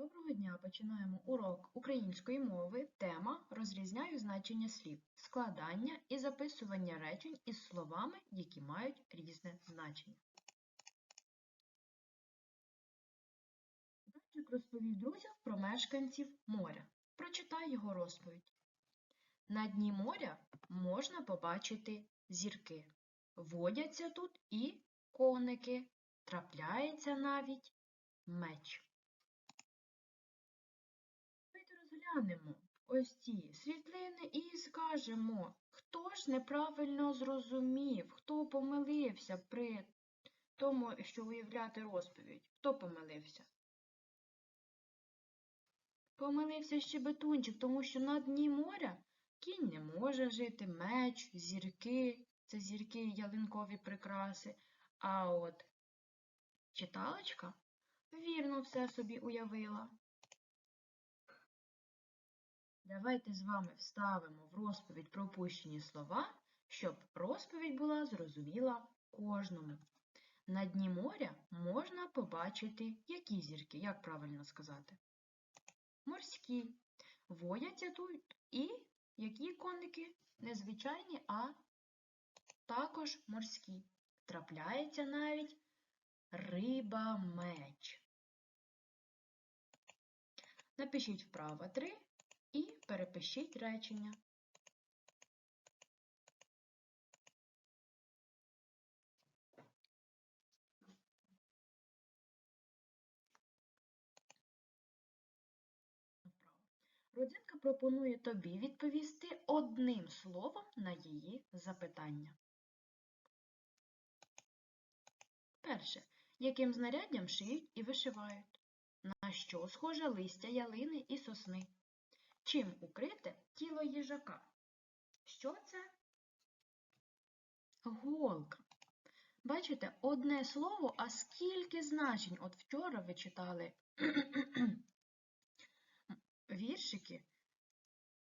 Доброго дня! Починаємо урок української мови. Тема Розрізняю значення слів, складання і записування речень із словами, які мають різне значення. Данчик розповів друзям про мешканців моря. Прочитай його розповідь. На дні моря можна побачити зірки. Водяться тут і коники. Трапляється навіть меч. Розглянемо ось ці світлини і скажемо, хто ж неправильно зрозумів, хто помилився при тому, що виявляти розповідь. Хто помилився? Помилився щебетунчик, тому що на дні моря кінь не може жити, меч, зірки, це зірки ялинкові прикраси. А от читалочка вірно все собі уявила. Давайте з вами вставимо в розповідь пропущені слова, щоб розповідь була зрозуміла кожному. На дні моря можна побачити які зірки, як правильно сказати? Морські. Водяться тут і які коники? Незвичайні, а також морські. Трапляється навіть риба-меч. Напишіть вправо 3 і перепишіть речення. Вправо. Родзинка пропонує тобі відповісти одним словом на її запитання. Перше. Яким знаряддям шиють і вишивають? На що схоже листя ялини і сосни? Чим укрите тіло їжака? Що це? Голка. Бачите, одне слово, а скільки значень. От вчора ви читали віршики,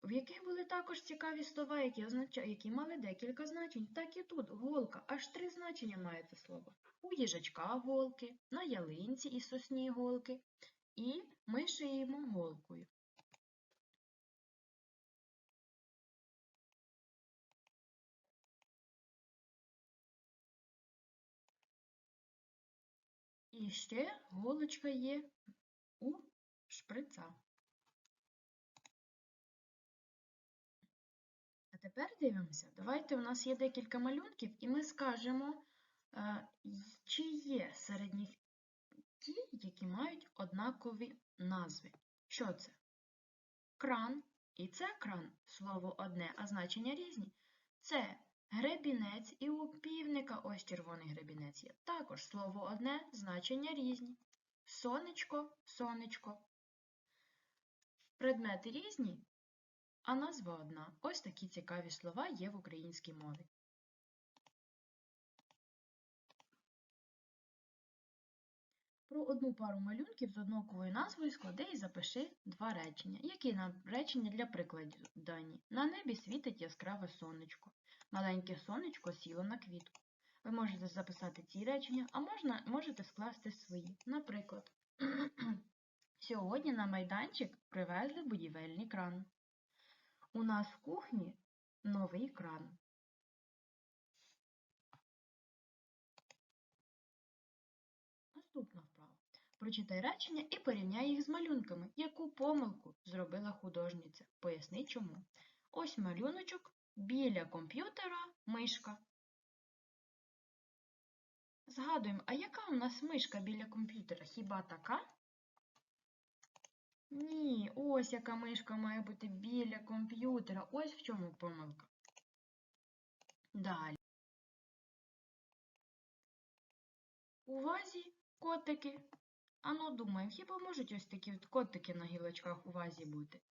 в яких були також цікаві слова, які, означали, які мали декілька значень. Так і тут голка. Аж три значення має це слово. У їжачка голки, на ялинці і сосні голки. І ми шиємо голкою. І ще голочка є у шприца. А тепер дивимося. Давайте у нас є декілька малюнків, і ми скажемо, е, чи є серед них ті, які мають однакові назви. Що це? Кран. І це кран. Слово одне, а значення різні. Це гребінець і у півника ось червоний гребінець є. Також слово одне, значення різні. Сонечко, сонечко. Предмети різні, а назва одна. Ось такі цікаві слова є в українській мові. Про одну пару малюнків з однаковою назвою склади і запиши два речення. Які нам речення для прикладів дані? На небі світить яскраве сонечко. Маленьке сонечко сіло на квітку. Ви можете записати ці речення, а можна, можете скласти свої. Наприклад, сьогодні на майданчик привезли будівельний кран. У нас в кухні новий кран. Наступна вправа. Прочитай речення і порівняй їх з малюнками. Яку помилку зробила художниця? Поясни чому. Ось малюночок біля комп'ютера мишка. Згадуємо, а яка у нас мишка біля комп'ютера? Хіба така? Ні, ось яка мишка має бути біля комп'ютера. Ось в чому помилка. Далі. У вазі котики. Ану, думаємо, хіба можуть ось такі от котики на гілочках у вазі бути?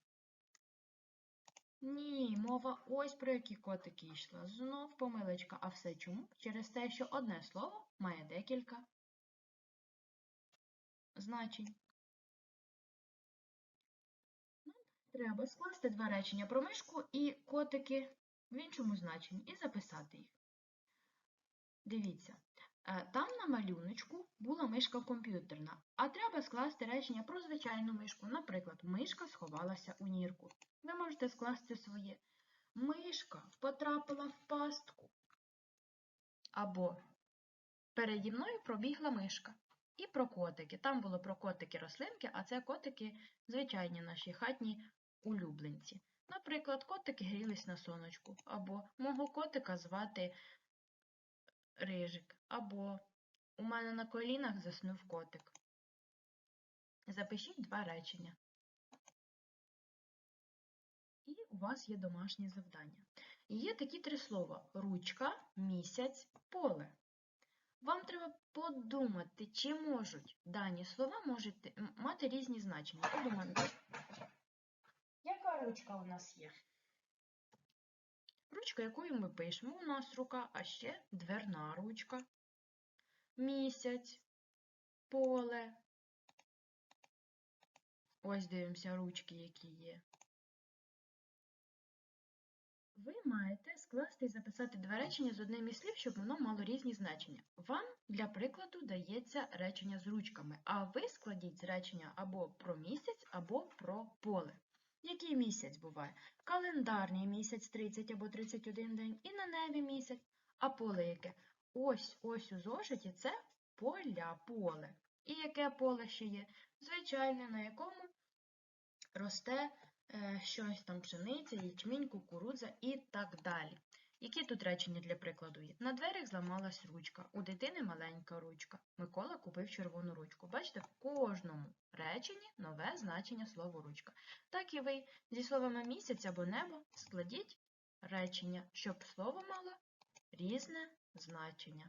Ні, мова ось про які котики йшла. Знов помилочка. А все чому? Через те, що одне слово має декілька значень. Нам треба скласти два речення про мишку і котики в іншому значенні і записати їх. Дивіться, Там на малюночку була мишка комп'ютерна, а треба скласти речення про звичайну мишку. Наприклад, мишка сховалася у нірку. Ви можете скласти своє. Мишка потрапила в пастку. Або переді мною пробігла мишка. І про котики. Там було про котики рослинки, а це котики звичайні наші хатні улюбленці. Наприклад, котики грілись на сонечку, або мого котика звати Рижик, або у мене на колінах заснув котик. Запишіть два речення. І у вас є домашнє завдання. Є такі три слова: ручка, місяць, поле. Вам треба подумати, чи можуть дані слова можете мати різні значення. Подумайте. Яка ручка у нас є? Ручка, якою ми пишемо, у нас рука, а ще дверна ручка, місяць, поле. Ось дивимося ручки, які є. Ви маєте скласти і записати два речення з одним із слів, щоб воно мало різні значення. Вам для прикладу дається речення з ручками, а ви складіть речення або про місяць, або про поле. Який місяць буває? Календарний місяць 30 або 31 день і на небі місяць. А поле яке? Ось ось у зошиті це поля, поле. І яке поле ще є? Звичайне, на якому росте е, щось там пшениця, ячмінь, кукурудза і так далі. Які тут речення для прикладу є? На дверях зламалась ручка, у дитини маленька ручка. Микола купив червону ручку. Бачите, в кожному реченні нове значення слова ручка. Так і ви зі словами місяць або небо складіть речення, щоб слово мало різне значення.